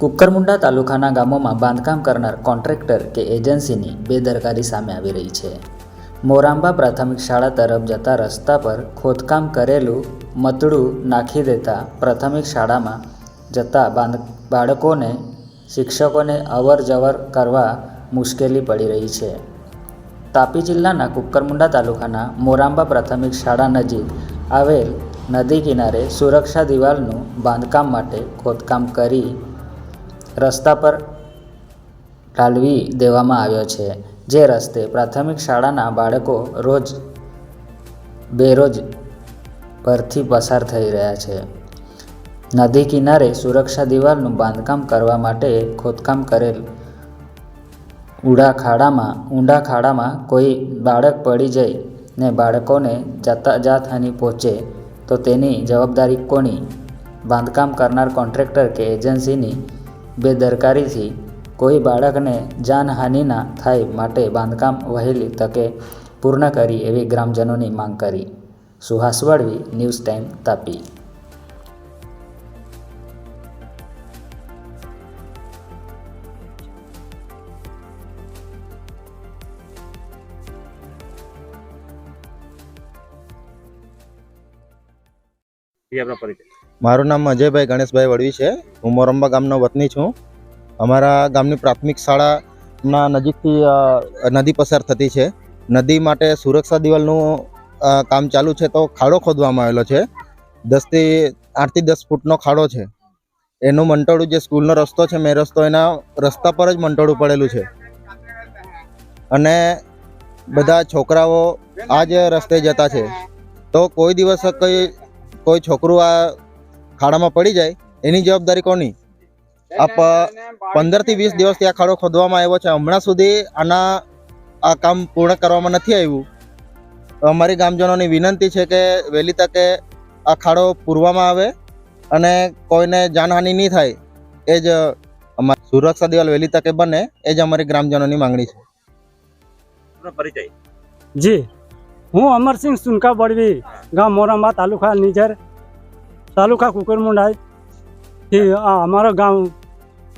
કુકરમુંડા તાલુકાના ગામોમાં બાંધકામ કરનાર કોન્ટ્રાક્ટર કે એજન્સીની બેદરકારી સામે આવી રહી છે. મોરાંબા પ્રાથમિક શાળા તરફ જતા રસ્તા પર ખોદકામ કરેલું મતડું નાખી દેતા પ્રાથમિક શાળામાં જતા બાંધ, બાળકોને, શિક્ષકોને અવર જવર કરવા મુશ્કેલી પડી રહી છે. તાપી જિલ્લાના કુકરમુંડા તાલુકાના મોરાંબા પ્રાથમિક શાળા નજીક આવેલ નદી કિનારે સુરક્ષા દિવાલનું બાંધકામ માટે ખોદકામ કરી રસ્તા પર ટાળવી દેવામાં આવ્યો છે, જે રસ્તે પ્રાથમિક શાળાના બાળકો રોજ, બેરોજ પરથી પસાર થઈ રહ્યા છે. નદી કિનારે સુરક્ષા દિવાલનું બાંધકામ કરવા માટે ખોદકામ કરેલ ઊંડા ખાડામાં ઊંડા ખાડામાં કોઈ બાળક પડી જાય ને બાળકોને જાતા જાતહાની પહોંચે, તો તેની જવાબદારી કોની? બાંધકામ કરનાર કોન્ટ્રાક્ટર કે એજન્સીની બેદરકારીથી કોઈ બાળકને જાનહાનિ ના થાય માટે બાંધકામ વહેલી તકે પૂર્ણ કરી એવી ગ્રામજનોની માંગ કરી. Suhas Valvi, news time Tapi. મારું નામ અજયભાઈ ગણેશભાઈ વડવી છે. હું મોરંબા ગામનો વતની છું. અમારા ગામની પ્રાથમિક શાળાના નજીકથી નદી પસાર થતી છે. નદી માટે સુરક્ષા દિવાલનું કામ ચાલુ છે તો ખાડો ખોદવામાં આવેલો છે. દસથી આઠથી દસ ફૂટનો ખાડો છે. એનું મંટોળું જે સ્કૂલનો રસ્તો છે, મેં રસ્તો એના રસ્તા પર જ મંટોળું પડેલું છે. અને બધા છોકરાઓ આ રસ્તે જતા છે. તો કોઈ દિવસ કંઈ કોઈ છોકરું આ ખાડામાં પડી જાય એની જવાબદારી કોની? આ પંદરથી વીસ દિવસથી આ ખાડો ખોદવામાં આવ્યો છે. હમણાં સુધી આના આ કામ પૂર્ણ કરવામાં નથી આવ્યું. તો અમારી ગામજનોની વિનંતી છે કે વહેલી તકે આ ખાડો પૂરવામાં આવે અને કોઈને જાનહાનિ નહીં થાય. એ જ અમારી સુરક્ષા દિવાલ વહેલી તકે બને એ જ અમારી ગ્રામજનોની માંગણી છે. પરિચય. જી. હું અમરસિંહ સુનકા બળવી ગામ મોરામા તાલુકા નીજર તાલુકા કુકરમુંડા થી આ, અમારો ગામ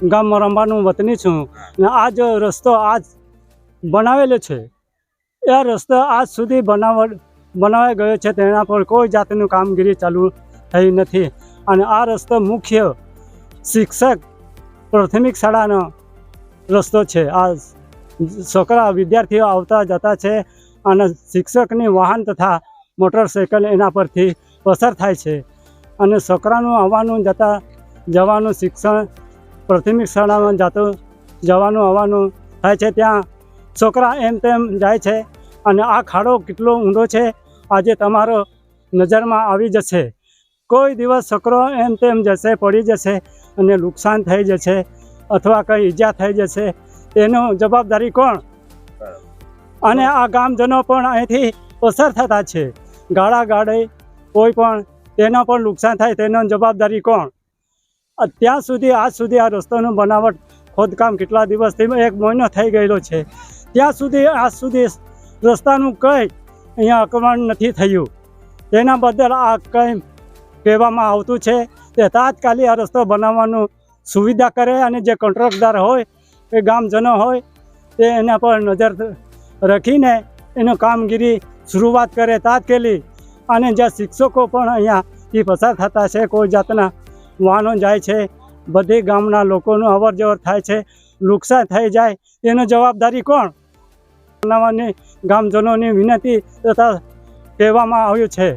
ગામમાં રમવાનું વતની છું. ને આ જો રસ્તો આજ બનાવેલો છે. એ રસ્તો આજ સુધી બનાવ બનાવાઈ ગયો છે. તેના પર કોઈ જાતનું કામગીરી ચાલુ થઈ નથી. અને આ રસ્તો મુખ્ય શિક્ષક પ્રાથમિક શાળાનો રસ્તો છે. આ છોકરા વિદ્યાર્થીઓ આવતા જતા છે અને શિક્ષકની વાહન તથા મોટરસાઇકલ એના પરથી પસાર થાય છે. અને છોકરાનું આવવાનું જતા જવાનું શિક્ષણ પ્રાથમિક શાળામાં જતું જવાનું આવવાનું થાય છે. ત્યાં છોકરા એમ તેમ જાય છે અને આ ખાડો કેટલો ઊંડો છે આજે તમારો નજરમાં આવી જશે. કોઈ દિવસ છોકરો એમ તેમ જશે, પડી જશે અને નુકસાન થઈ જશે અથવા કંઈ ઈજા થઈ જશે. એનો જવાબદારી કોણ? અને આ ગામજનો પણ અહીંથી પસાર થતા છે. ગાળા ગાળે કોઈ પણ તેનો પણ નુકસાન થાય, તેનો જવાબદારી કોણ? અત્યાર ત્યાં સુધી, આજ સુધી આ રસ્તાનું બનાવટ, ખોદકામ કેટલા દિવસથી એક મહિનો થઈ ગયેલો છે. ત્યાં સુધી, આજ સુધી રસ્તાનું કંઈ અહીંયા આક્રમણ નથી થયું. તેના બદલ આ કંઈ કહેવામાં આવતું છે તે તાત્કાલિક આ રસ્તો બનાવવાનું સુવિધા કરે અને જે કોન્ટ્રાક્ટદાર હોય એ ગામજનો હોય, તે એના પર નજર રાખીને એનું કામગીરી શરૂઆત કરે તાત્કાલિક. અને જ્યાં શિક્ષકો પણ અહીંયાથી પસાર થતા છે, કોઈ જાતના વાહનો જાય છે, બધે ગામના લોકોનું અવર જવર થાય છે, નુકસાન થઈ જાય, એનો જવાબદારી કોણ? બનાવવાની ગામજનોની વિનંતી તથા કહેવામાં આવ્યું છે.